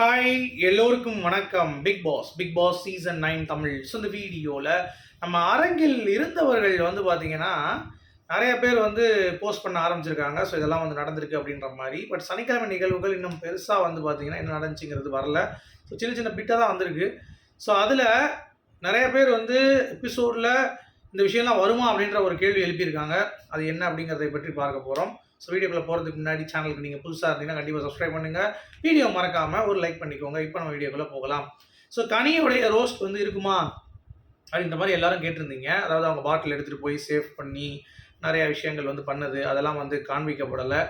Hi எல்லோருக்கும் வணக்கம். Bigg Boss Bigg Boss season nine Tamil. So இந்த வீடியோவில் நம்ம அரங்கில் இருந்தவர்கள் வந்து பார்த்தீங்கன்னா நிறைய பேர் வந்து போஸ்ட் பண்ண ஆரம்பிச்சிருக்காங்க. ஸோ இதெல்லாம் வந்து நடந்திருக்கு அப்படின்ற மாதிரி. பட் சனிக்கிழமை நிகழ்வுகள் இன்னும் பெருசாக வந்து பார்த்தீங்கன்னா என்ன நடந்துச்சுங்கிறது வரல. ஸோ சின்ன சின்ன பிட்டாக தான் வந்திருக்கு. ஸோ அதில் நிறைய பேர் வந்து எபிசோடில் இந்த விஷயம்லாம் வருமா அப்படின்ற ஒரு கேள்வி எழுப்பியிருக்காங்க. அது என்ன அப்படிங்கிறத பற்றி பார்க்க போகிறோம் ஸோ வீடியோக்குள்ள போகிறதுக்கு முன்னாடி சேனலுக்கு நீங்கள் புதுசாக இருந்தீங்கன்னா கண்டிப்பாக சப்ஸ்கிரைப் பண்ணுங்கள் வீடியோ மறக்காமல் ஒரு லைக் பண்ணிக்கோங்க. இப்போ நம்ம வீடியோக்குள்ளே போகலாம். ஸோ கனியோடைய ரோஸ்ட் வந்து இருக்குமா? அப்படின்ற மாதிரி எல்லாரும் கேட்டிருந்தீங்க. அதாவது அவங்க பாட்டில் எடுத்துகிட்டு போய் சேவ் பண்ணி நிறையா விஷயங்கள் வந்து பண்ணது. அதெல்லாம் வந்து காண்பிக்கப்படலை.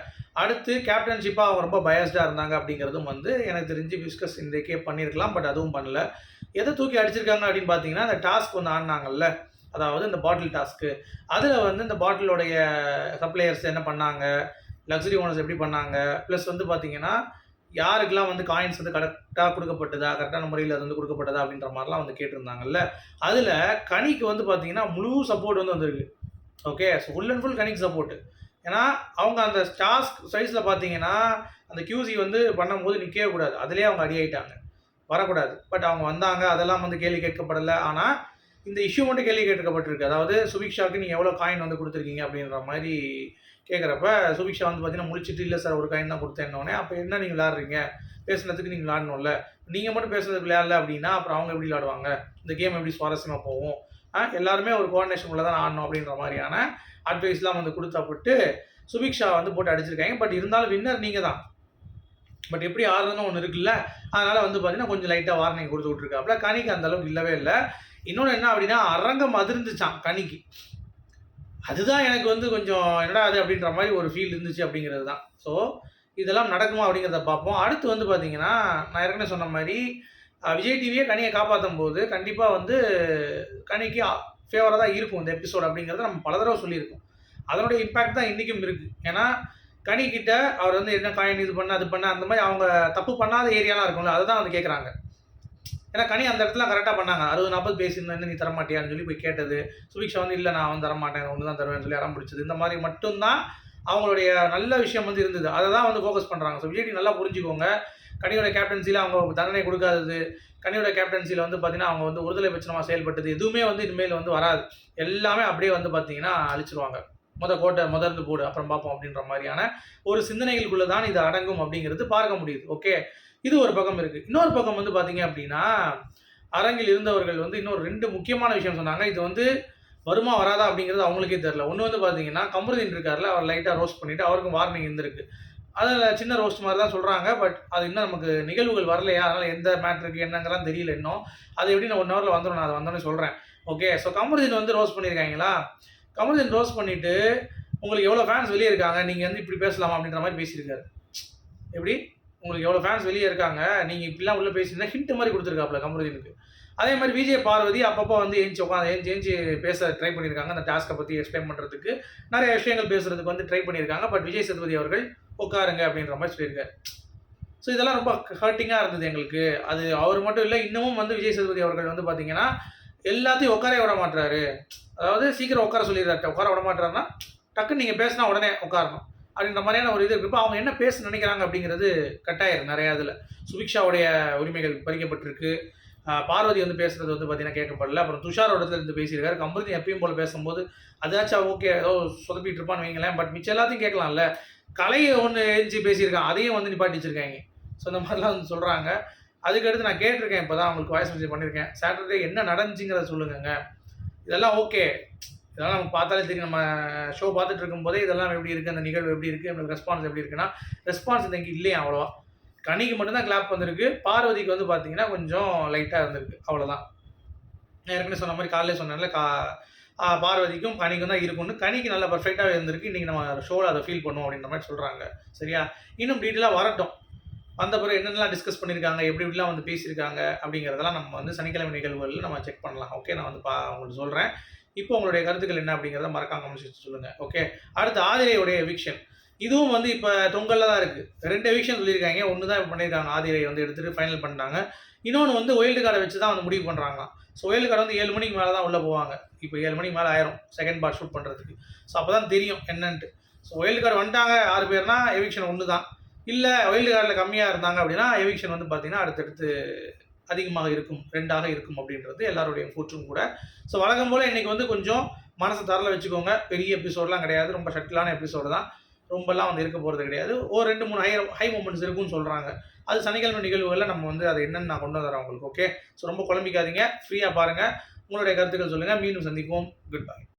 அடுத்து கேப்டன்ஷிப்பாக அவங்க ரொம்ப பயஸ்டாக இருந்தாங்க அப்படிங்கிறதும் வந்து எனக்கு தெரிஞ்சு டிஸ்கஸ் இன்றைக்கே பண்ணியிருக்கலாம் பட் அதுவும் பண்ணல. எதை தூக்கி அடிச்சிருக்காங்க அப்படின்னு பார்த்தீங்கன்னா அந்த டாஸ்க் வந்து ஆடினாங்கல்ல. அதாவது இந்த பாட்டில் டாஸ்க்கு. அதில் வந்து இந்த பாட்டிலோடைய சப்ளையர்ஸ் என்ன பண்ணாங்க? லக்ஸரி ஓனர்ஸ் எப்படி பண்ணாங்க? ப்ளஸ் வந்து பார்த்தீங்கன்னா யாருக்கெல்லாம் வந்து காயின்ஸ் வந்து கரெக்டாக கொடுக்கப்பட்டதா கரெக்டான முறையில் அது வந்து கொடுக்கப்பட்டதா அப்படின்ற மாதிரிலாம் வந்து கேட்டிருந்தாங்கல்ல. அதில் கனிக்கு வந்து பார்த்தீங்கன்னா முழு சப்போர்ட் வந்து வந்திருக்கு. Okay so full and full கனிக்கு support ஏன்னா அவங்க அந்த டாஸ்க் சைஸில் பார்த்தீங்கன்னா அந்த கியூசி வந்து பண்ணும்போது நிற்கவே கூடாது. அதிலே அவங்க அடி ஆகிட்டாங்க வரக்கூடாது. பட் அவங்க வந்தாங்க அதெல்லாம் வந்து கேள்வி கேட்கப்படலை. ஆனால் இந்த இஷ்யூ மட்டும் கேள்வி கேட்கப்பட்டிருக்கு அதாவது சுபிக்ஷாவுக்கு நீங்கள் எவ்வளோ காயின் வந்து கொடுத்துருக்கீங்க அப்படின்ற மாதிரி கேட்குறப்ப சுபிக்ஷா வந்து பார்த்தீங்கன்னா முடிச்சுட்டு இல்லை சார் ஒரு காயின் தான் கொடுத்தேன்னொடனே அப்போ என்ன நீங்கள் விளாட்றீங்க பேசுனதுக்கு நீங்கள் விளாடணும்ல நீங்கள் மட்டும் பேசுறதுக்கு விளையாடல அப்படின்னா அப்புறம் அவங்க எப்படி விளையாடுவாங்க? இந்த கேம் எப்படி சுவாரஸ்யமாக போகும்? எல்லாருமே ஒரு கோஆர்டினேஷன் உள்ள தான் ஆடணும் அப்படின்ற மாதிரியான அட்வைஸ்லாம் வந்து கொடுத்தப்பட்டு சுபிக்ஷா வந்து போட்டு அடிச்சிருக்காங்க. பட் இருந்தாலும் வின்னர் நீங்கள் தான். பட் எப்படி ஆறுதுன்னு ஒன்று இருக்குல்ல அதனால் வந்து பார்த்தீங்கன்னா கொஞ்சம் லைட்டாக வார்னிங் கொடுத்து விட்ருக்காப்புல கனிக்கு அந்த அளவுக்கு இல்லவே இல்லை. இன்னொன்று என்ன அப்படின்னா அரங்கம் அதிர்ந்துச்சான் கனிக்கு. அதுதான் எனக்கு வந்து கொஞ்சம் என்னடா அது அப்படின்ற மாதிரி ஒரு ஃபீல் இருந்துச்சு அப்படிங்கிறது தான். ஸோ இதெல்லாம் நடக்குமா அப்படிங்கிறத பார்ப்போம். அடுத்து வந்து பார்த்தீங்கன்னா நான் ஏற்கனவே சொன்ன மாதிரி விஜய் டிவியே கனியை காப்பாற்றும் போது கண்டிப்பாக வந்து கனிக்கு ஃபேவராக தான் இருக்கும் இந்த எபிசோட் அப்படிங்கிறத நம்ம பல தடவை சொல்லியிருக்கோம். அதனுடைய இம்பாக்ட் தான் இன்றைக்கும் இருக்குது ஏன்னா கனிக்கிட்ட அவர் வந்து என்ன காயின் இது பண்ண அது பண்ண அந்த மாதிரி அவங்க தப்பு பண்ணாத ஏரியாலாம் இருக்கும்ல அதை தான் வந்து கேட்குறாங்க ஏன்னா கனி அந்த இடத்துல கரெக்டாக பண்ணாங்க. அறுபது நாற்பது பேசியிருந்தேன் நீ தர மாட்டியான்னு சொல்லி போய் கேட்டது. சுபிக்ஷா வந்து இல்லை நான் வந்து தரமாட்டேன். ஒன்று தான் தருவேன்னு சொல்லி அடம் பிடிச்சது. இந்த மாதிரி மட்டும்தான் அவங்களுடைய நல்ல விஷயம் வந்து இருந்தது. அதை தான் வந்து ஃபோக்கஸ் பண்ணுறாங்க ஸோ விஜய் நல்லா புரிஞ்சுக்கோங்க. கனியோட கேப்டன்சியில் அவங்க தண்டனை கொடுக்காதது. கனியோட கேப்டன்சியில் வந்து பார்த்தீங்கன்னா அவங்க வந்து ஒருதலை பட்சமாக செயல்பட்டது. எதுவுமே வந்து இனிமேல் வந்து வராது. எல்லாமே அப்படியே வந்து பார்த்தீங்கன்னா அழிச்சிருவாங்க. முத கோட்டை முதர்ந்து போடு அப்புறம் பார்ப்போம் அப்படின்ற மாதிரியான ஒரு சிந்தனைகளுக்குள்ள தான் இது அடங்கும் அப்படிங்கிறது பார்க்க முடியுது. ஓகே இது ஒரு பக்கம் இருக்குது இன்னொரு பக்கம் வந்து பார்த்தீங்க அப்படின்னா அரங்கில் இருந்தவர்கள் வந்து இன்னொரு ரெண்டு முக்கியமான விஷயம் சொன்னாங்க. இது வந்து வருமா வராதா அப்படிங்கிறது அவங்களுக்கே தெரில ஒன்று வந்து பார்த்தீங்கன்னா கமருதீன் இருக்கார்ல அவர் லைட்டாக ரோஸ்ட் பண்ணிவிட்டு அவருக்கும் வார்னிங் இருந்திருக்கு. அதில் சின்ன ரோஸ்ட் மாதிரி தான் சொல்கிறாங்க பட் அது இன்னும் நமக்கு நிகழ்வுகள் வரலையா? அதனால் எந்த மேட்ருக்கு என்னங்கிறலாம் தெரியல இன்னும். அது எப்படி நான் ஒன் ஹவரில் வந்துடும் நான் அதை வந்தோடனே சொல்கிறேன் ஓகே ஸோ கமருதீன் வந்து ரோஸ்ட் பண்ணியிருக்காங்களா? கமருதீன் ரோஸ்ட் பண்ணிவிட்டு உங்களுக்கு எவ்வளோ ஃபேன்ஸ் வெளியே இருக்காங்க? நீங்கள் வந்து இப்படி பேசலாமா? அப்படின்ற மாதிரி பேசியிருக்காரு. எப்படி? உங்களுக்கு எவ்வளோ ஃபேன்ஸ் வெளியே இருக்காங்க? நீங்கள் இப்படிலாம் உள்ளே பேசினீங்கன்னா ஹிண்ட் மாதிரி கொடுத்துருக்காப்புல கமருதீனுக்கு. அதே மாதிரி விஜய் பார்வதி அப்பப்போ வந்து ஏஞ்சி உட்காந்து ஏஞ்சி ஏஞ்சி பேச ட்ரை பண்ணியிருக்காங்க. அந்த டாஸ்க்கை பற்றி எக்ஸ்பிளைன் பண்ணுறதுக்கு நிறைய விஷயங்கள் பேசுறதுக்கு வந்து ட்ரை பண்ணியிருக்காங்க. பட் விஜய் சேதுபதி அவர்கள் உட்காருங்க அப்படின்ற மாதிரி சொல்லியிருக்காரு. ஸோ இதெல்லாம் ரொம்ப ஹர்ட்டிங்காக இருந்தது எங்களுக்கு. அது அவர் மட்டும் இல்லை இன்னமும் வந்து விஜய் சேதுபதி அவர்கள் வந்து பார்த்தீங்கன்னா எல்லாத்தையும் உட்காரே விட மாட்டுறாரு அதாவது சீக்கிரம் உட்கார சொல்லிடுறாரு. உட்கார விட மாட்டாருன்னா டக்குன்னு நீங்கள் பேசினா உடனே உட்காரணும். அப்படின்ற மாதிரியான ஒரு இது இருக்கு. இப்போ அவங்க என்ன பேச நினைக்கிறாங்க அப்படிங்கிறது கட்டாயிரும் நிறையா இதில். சுபிக்ஷாவுடைய உரிமைகள் பறிக்கப்பட்டிருக்கு. பார்வதி வந்து பேசுறது வந்து பார்த்தீங்கன்னா கேட்கப்படல. அப்புறம் துஷாரோட இடத்துல இருந்து பேசியிருக்காரு. கம்பருதி எப்பயும் போல பேசும்போது அதாச்சும் ஓகே ஏதோ சொதப்பிட்டு இருப்பான்னு வைங்களேன். பட் மிச்சம் எல்லாத்தையும் கேட்கலாம்ல. கலையை ஒன்று எழுச்சி பேசியிருக்கான். அதையும் வந்து நிப்பாட்டி வச்சிருக்காங்க ஸோ இந்த மாதிரிலாம் வந்து சொல்கிறாங்க அதுக்கடுத்து நான் கேட்டிருக்கேன் இப்போ தான் அவங்களுக்கு வாய்ஸ் மெசேஜ் பண்ணியிருக்கேன் சாட்டர்டே என்ன நடந்துச்சுங்கிறத சொல்லுங்கங்க. இதெல்லாம் ஓகே இதெல்லாம் நம்ம பார்த்தாலே தெரியும். நம்ம ஷோ பார்த்துட்டு இருக்கும்போதே இதெல்லாம் எப்படி இருக்குது அந்த நிகழ்வு எப்படி இருக்குது நம்மளுக்கு ரெஸ்பான்ஸ் எப்படி இருக்குன்னா ரெஸ்பான்ஸ் இன்னைக்கு இல்லையா அவ்வளோவா. கனிக்கு மட்டும்தான் கிளாப் வந்திருக்கு. பார்வதிக்கு வந்து பார்த்தீங்கன்னா கொஞ்சம் லைட்டாக இருந்திருக்கு. அவ்வளோதான் நான் ஏற்கனவே சொன்ன மாதிரி காலையில் சொன்னேன்ல கா பார்வதிக்கும் கனிக்கும் தான் இருக்கும்னு. கனிக்கு நல்லா பர்ஃபெக்டாக இருந்திருக்கு. இன்றைக்கி நம்ம ஷோவில் அதை ஃபீல் பண்ணுவோம் அப்படின்ற மாதிரி சொல்கிறாங்க சரியா? இன்னும் டீட்டெயிலாக வரட்டும். வந்த பிறகு என்னென்னலாம் டிஸ்கஸ் பண்ணியிருக்காங்க எப்படி எப்படிலாம் வந்து பேசியிருக்காங்க அப்படிங்கிறதெல்லாம் நம்ம வந்து சனிக்கிழமை நிகழ்வுகளில் நம்ம செக் பண்ணலாம். ஓகே நான் வந்து பா உங்களுக்கு சொல்கிறேன் இப்போ உங்களுடைய கருத்துக்கள் என்ன அப்படிங்கிறத மறக்காம கமெண்ட்ஸ் சொல்லுங்கள் ஓகே அடுத்து ஆதிரையுடைய எவிக்ஷன் இதுவும் வந்து இப்போ தொங்கலில் தான் இருக்குது ரெண்டு எவிக்ஷன் சொல்லியிருக்காங்க. ஒன்று தான் இப்போ பண்ணியிருக்காங்க. ஆதிரை வந்து எடுத்துகிட்டு ஃபைனல் பண்ணிட்டாங்க. இன்னொன்று வந்து ஒயில்டு கார்டை வச்சு தான் வந்து முடிவு பண்ணுறாங்களாம் ஸோ ஒயில்டு கார்டு வந்து ஏழு மணிக்கு மேலே தான் உள்ளே போவாங்க. இப்போ ஏழு மணிக்கு மேலே ஆயிரும். செகண்ட் பார்ட் ஷூட் பண்ணுறதுக்கு ஸோ அப்போ தான் தெரியும் என்னன்ட்டு. ஸோ ஒயில்டு கார்டு வந்துட்டாங்க ஆறு பேர்னா எவிக்ஷன் ஒன்று தான் இல்லை வைல்டு கார்டில் கம்மியாக இருந்தாங்க அப்படின்னா எவிக்ஷன் வந்து பார்த்தீங்கன்னா அடுத்தடுத்து அதிகமாக இருக்கும் ரெண்டாக இருக்கும் அப்படின்றது எல்லாருடைய கூற்றும் கூட. ஸோ வழக்கம் போல் இன்றைக்கி வந்து கொஞ்சம் மனசை தரல வச்சுக்கோங்க. பெரிய எபிசோட்லாம் கிடையாது. ரொம்ப ஷட்டிலான எபிசோடு தான். ரொம்பலாம் வந்து இருக்க போகிறது கிடையாது. ஒரு ரெண்டு மூணு ஹை ஹை மூமெண்ட்ஸ் இருக்குன்னு சொல்கிறாங்க அது சனிக்கிழமை நிகழ்வுகளில் நம்ம வந்து அதை என்னென்னு நான் கொண்டு வந்துடுறேன் உங்களுக்கு ஓகே ஸோ ரொம்ப குழம்பிக்காதீங்க. ஃப்ரீயாக பாருங்கள் உங்களுடைய கருத்துக்கள் சொல்லுங்கள் மீண்டும் சந்திப்போம். Good bye